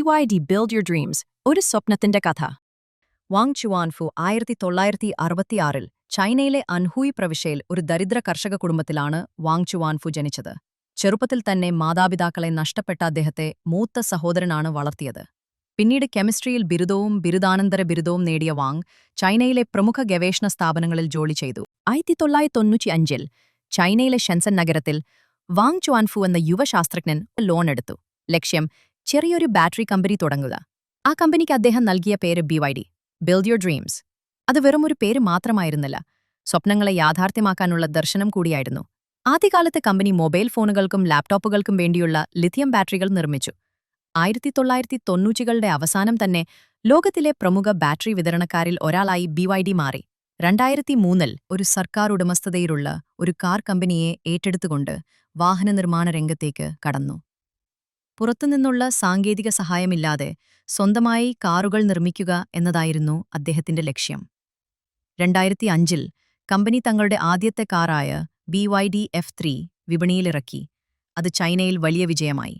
Y Build Your Dreams, ഒരു സ്വപ്നത്തിന്റെ കഥ. വാങ് ചുവാൻഫു ആയിരത്തി തൊള്ളായിരത്തി അറുപത്തിയാറിൽ ചൈനയിലെ അൻഹൂയി പ്രവിശ്യയിൽ ഒരു ദരിദ്ര കർഷക കുടുംബത്തിലാണ് വാങ് ചുവാൻഫു ജനിച്ചത്. ചെറുപ്പത്തിൽ തന്നെ മാതാപിതാക്കളെ നഷ്ടപ്പെട്ട അദ്ദേഹത്തെ മൂത്ത സഹോദരനാണ് വളർത്തിയത്. പിന്നീട് കെമിസ്ട്രിയിൽ ബിരുദവും ബിരുദാനന്തര ബിരുദവും നേടിയ വാങ് ചൈനയിലെ പ്രമുഖ ഗവേഷണ സ്ഥാപനങ്ങളിൽ ജോലി ചെയ്തു. ആയിരത്തി തൊള്ളായിരത്തി തൊണ്ണൂറ്റിയഞ്ചിൽ ചൈനയിലെ ഷെൻസൻ നഗരത്തിൽ വാങ് ചുവാൻഫു എന്ന യുവശാസ്ത്രജ്ഞൻ ലോൺ എടുത്തു. ലക്ഷ്യം ചെറിയൊരു ബാറ്ററി കമ്പനി തുടങ്ങുക. ആ കമ്പനിക്ക് അദ്ദേഹം നൽകിയ പേര് B Y D build your dreams അത് വെറും ഒരു പേര് മാത്രമായിരുന്നില്ല. സ്വപ്നങ്ങളെ യാഥാർത്ഥ്യമാക്കാനുള്ള ദർശനം കൂടിയായിരുന്നു. ആദ്യകാലത്ത് കമ്പനി മൊബൈൽ ഫോണുകൾക്കും ലാപ്ടോപ്പുകൾക്കും വേണ്ടിയുള്ള ലിഥിയം ബാറ്ററികൾ നിർമ്മിച്ചു. ആയിരത്തി തൊള്ളായിരത്തി തൊണ്ണൂറ്റികളുടെ അവസാനം തന്നെ ലോകത്തിലെ പ്രമുഖ ബാറ്ററി വിതരണക്കാരിൽ ഒരാളായി ബി വൈ ഡി മാറി. രണ്ടായിരത്തി മൂന്നിൽ ഒരു സർക്കാർ ഉടമസ്ഥതയിലുള്ള ഒരു കാർ കമ്പനിയെ ഏറ്റെടുത്തുകൊണ്ട് വാഹന നിർമ്മാണ രംഗത്തേക്ക് കടന്നു. പുറത്തുനിന്നുള്ള സാങ്കേതിക സഹായമില്ലാതെ സ്വന്തമായി കാറുകൾ നിർമ്മിക്കുക എന്നതായിരുന്നു അദ്ദേഹത്തിന്റെ ലക്ഷ്യം. രണ്ടായിരത്തി അഞ്ചിൽ കമ്പനി തങ്ങളുടെ ആദ്യത്തെ കാറായ B Y D F three വിപണിയിലിറക്കി. അത് ചൈനയിൽ വലിയ വിജയമായി.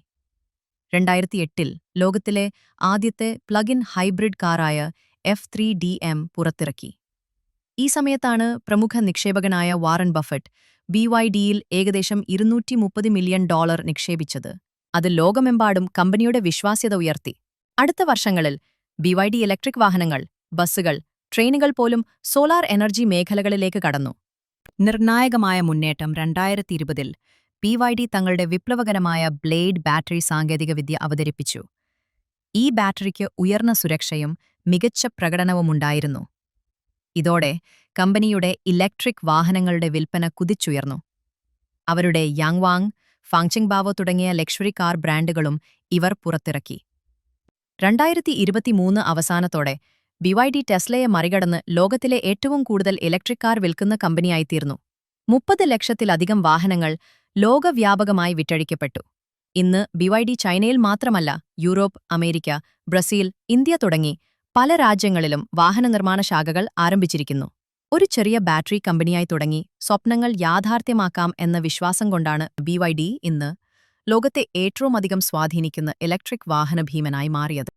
രണ്ടായിരത്തി എട്ടിൽ ലോകത്തിലെ ആദ്യത്തെ പ്ലഗ് ഇൻ ഹൈബ്രിഡ് കാറായ എഫ് ത്രീ ഡി എം പുറത്തിറക്കി. ഈ സമയത്താണ് പ്രമുഖ നിക്ഷേപകനായ വാറൻ ബഫറ്റ് ബി വൈ ഡിയിൽ ഏകദേശം ഇരുന്നൂറ്റി മുപ്പത് മില്യൺ ഡോളർ നിക്ഷേപിച്ചത്. അത് ലോകമെമ്പാടും കമ്പനിയുടെ വിശ്വാസ്യത ഉയർത്തി. അടുത്ത വർഷങ്ങളിൽ ബി വൈ ഡി ഇലക്ട്രിക് വാഹനങ്ങൾ ബസ്സുകൾ ട്രെയിനുകൾ പോലും സോളാർ എനർജി മേഖലകളിലേക്ക് കടന്നു. നിർണായകമായ മുന്നേറ്റം രണ്ടായിരത്തി ഇരുപതിൽ പി വൈ ഡി തങ്ങളുടെ വിപ്ലവകരമായ ബ്ലേഡ് ബാറ്ററി സാങ്കേതികവിദ്യ അവതരിപ്പിച്ചു. ഈ ബാറ്ററിക്ക് ഉയർന്ന സുരക്ഷയും മികച്ച പ്രകടനവുമുണ്ടായിരുന്നു ഇതോടെ കമ്പനിയുടെ ഇലക്ട്രിക് വാഹനങ്ങളുടെ വിൽപ്പന കുതിച്ചുയർന്നു. അവരുടെ യാങ്വാങ് ഫാങ്ചിങ് ബാവോ തുടങ്ങിയ ലക്ഷറി കാർ ബ്രാൻഡുകളും ഇവർ പുറത്തിറക്കി. രണ്ടായിരത്തി ഇരുപത്തിമൂന്ന് അവസാനത്തോടെ ബിവൈഡി ടെസ്ലയെ മറികടന്ന് ലോകത്തിലെ ഏറ്റവും കൂടുതൽ ഇലക്ട്രിക് കാർ വിൽക്കുന്ന കമ്പനിയായിത്തീർന്നു. മുപ്പത് ലക്ഷത്തിലധികം വാഹനങ്ങൾ ലോകവ്യാപകമായി വിറ്റഴിക്കപ്പെട്ടു. ഇന്ന് ബിവൈഡി ചൈനയിൽ മാത്രമല്ല യൂറോപ്പ് അമേരിക്ക ബ്രസീൽ ഇന്ത്യ തുടങ്ങി പല രാജ്യങ്ങളിലും വാഹന നിർമ്മാണ ശാഖകൾ ആരംഭിച്ചിരിക്കുന്നു. ഒരു ചെറിയ ബാറ്ററി കമ്പനിയായി തുടങ്ങി സ്വപ്നങ്ങൾ യാഥാർത്ഥ്യമാക്കാം എന്ന വിശ്വാസം കൊണ്ടാണ് ബി ഇന്ന് ലോകത്തെ ഏറ്റവുമധികം സ്വാധീനിക്കുന്ന ഇലക്ട്രിക് വാഹന ഭീമനായി മാറിയത്.